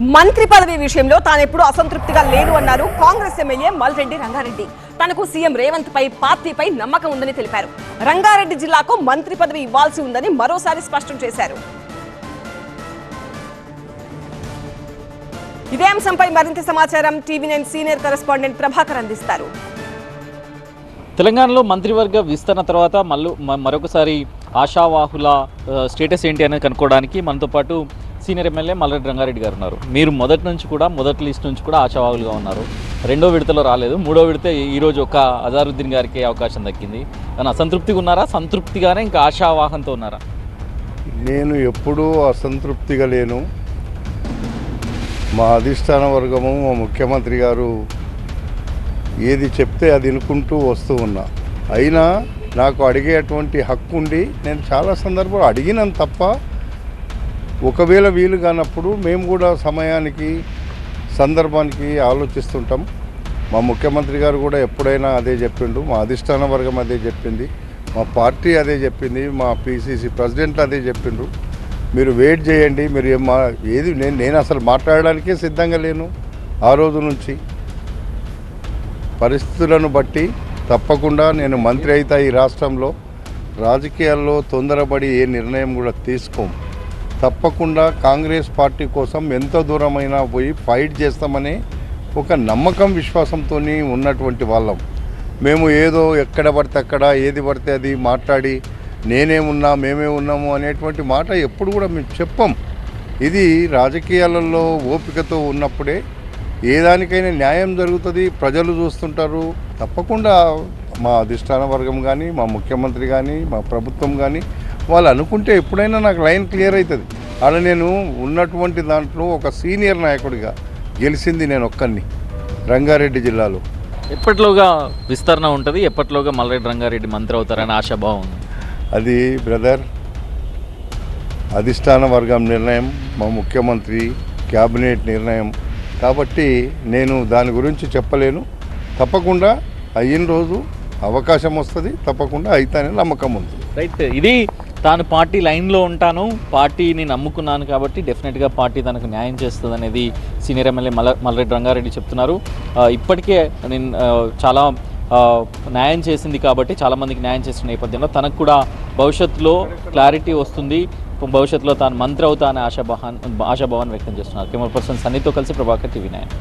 మంత్రి పదవి విషయంలో తాను ఎప్పుడు అసంతృప్తిగా లేను అన్నారు కాంగ్రెస్ ఎమ్మెల్యే మల్రెడ్డి రంగారెడ్డి. తనకు సీఎం రేవంత్ పై పార్టీపై నమ్మకం ఉందని తెలిపారు. రంగారెడ్డి జిల్లాకు మంత్రి పదవి ఇవ్వాల్సి ఉందని మరోసారి స్పష్టం చేశారు. ఇదే అంశంపై మరింత సమాచారం TV nine senior correspondent Prabhakar అందిస్తారు. తెలంగాణలో మంత్రివర్గ విస్తరణ తర్వాత మళ్ళీ మరొకసారి ఆశావాహుల స్టేటస్ ఏంటి అనేది కనుక్కోవడానికి మనతో పాటు సీనియర్ ఎమ్మెల్యే మల్లెడ్డి రంగారెడ్డి గారు ఉన్నారు. మీరు మొదటి నుంచి కూడా మొదటి లిస్ట్ నుంచి కూడా ఆశావాహులుగా ఉన్నారు. రెండో విడతలో రాలేదు. మూడో విడత ఈరోజు ఒక అజారుద్దీన్ గారికి అవకాశం దక్కింది. కానీ అసంతృప్తిగా ఉన్నారా? సంతృప్తిగానే ఇంకా ఆశావాహంతో ఉన్నారా? నేను ఎప్పుడూ అసంతృప్తిగా లేను. మా అధిష్టాన వర్గము మా ముఖ్యమంత్రి గారు ఏది చెప్తే అది వినుకుంటూ వస్తూ ఉన్నా. అయినా నాకు అడిగేటువంటి హక్కు ఉండి నేను చాలా సందర్భాలు అడిగినాను తప్ప ఒకవేళ వీలు కానప్పుడు మేము కూడా సమయానికి సందర్భానికి ఆలోచిస్తుంటాం. మా ముఖ్యమంత్రి గారు కూడా ఎప్పుడైనా అదే చెప్పిండు మా అధిష్టాన వర్గం అదే చెప్పింది మా పార్టీ అదే చెప్పింది మా పిసిసి ప్రెసిడెంట్ అదే చెప్పిండ్రు మీరు వెయిట్ చేయండి మీరు మా ఏది నేను నేను అసలు మాట్లాడడానికే సిద్ధంగా లేను ఆ రోజు నుంచి. పరిస్థితులను బట్టి తప్పకుండా నేను మంత్రి అవుతా ఈ రాష్ట్రంలో రాజకీయాల్లో తొందరపడి ఏ నిర్ణయం కూడా తీసుకోం. తప్పకుండా కాంగ్రెస్ పార్టీ కోసం ఎంత దూరమైనా పోయి ఫైట్ చేస్తామని ఒక నమ్మకం విశ్వాసంతో ఉన్నటువంటి వాళ్ళం. మేము ఏదో ఎక్కడ పడితే అక్కడ ఏది పడితే అది మాట్లాడి నేనేమున్నా మేమే ఉన్నాము అనేటువంటి మాట ఎప్పుడు కూడా మేము చెప్పం. ఇది రాజకీయాలలో ఓపికతో ఉన్నప్పుడే ఏ దానికైనా న్యాయం జరుగుతుంది ప్రజలు చూస్తుంటారు. తప్పకుండా మా అధిష్టాన వర్గం కానీ మా ముఖ్యమంత్రి కానీ మా ప్రభుత్వం కానీ వాళ్ళు అనుకుంటే ఎప్పుడైనా నాకు లైన్ క్లియర్ అవుతుంది. అలా నేను ఉన్నటువంటి దాంట్లో ఒక సీనియర్ నాయకుడిగా గెలిచింది నేను ఒక్కరిని రంగారెడ్డి జిల్లాలో. ఎప్పటిలోగా విస్తరణ ఉంటుంది ఎప్పటిలోగా మల్రెడ్డి రంగారెడ్డి మంత్రి అవుతారని ఆశాభావం ఉంది అది బ్రదర్ అధిష్టాన వర్గం నిర్ణయం మా ముఖ్యమంత్రి క్యాబినెట్ నిర్ణయం. కాబట్టి నేను దాని గురించి చెప్పలేను. తప్పకుండా అయిన రోజు అవకాశం వస్తుంది తప్పకుండా అయితేనే నమ్మకం ఉంది. రైట్. ఇది తాను పార్టీ లైన్లో ఉంటాను పార్టీని నమ్ముకున్నాను కాబట్టి డెఫినెట్గా పార్టీ తనకు న్యాయం చేస్తుంది అనేది సీనియర్ ఎమ్మెల్యే మల్ల మల్లరెడ్డి రంగారెడ్డి చెప్తున్నారు. ఇప్పటికే నేను చాలా న్యాయం చేసింది కాబట్టి చాలామందికి న్యాయం చేసిన నేపథ్యంలో తనకు కూడా భవిష్యత్తులో క్లారిటీ వస్తుంది. భవిష్యత్తులో తాను మంత్రి అవుతా అనే ఆశాభావాన్ ఆశాభావాన్ని వ్యక్తం చేస్తున్నారు. కెమెరా పర్సన్ సన్నితో కలిసి ప్రభాకర్ టీవీ నాయన్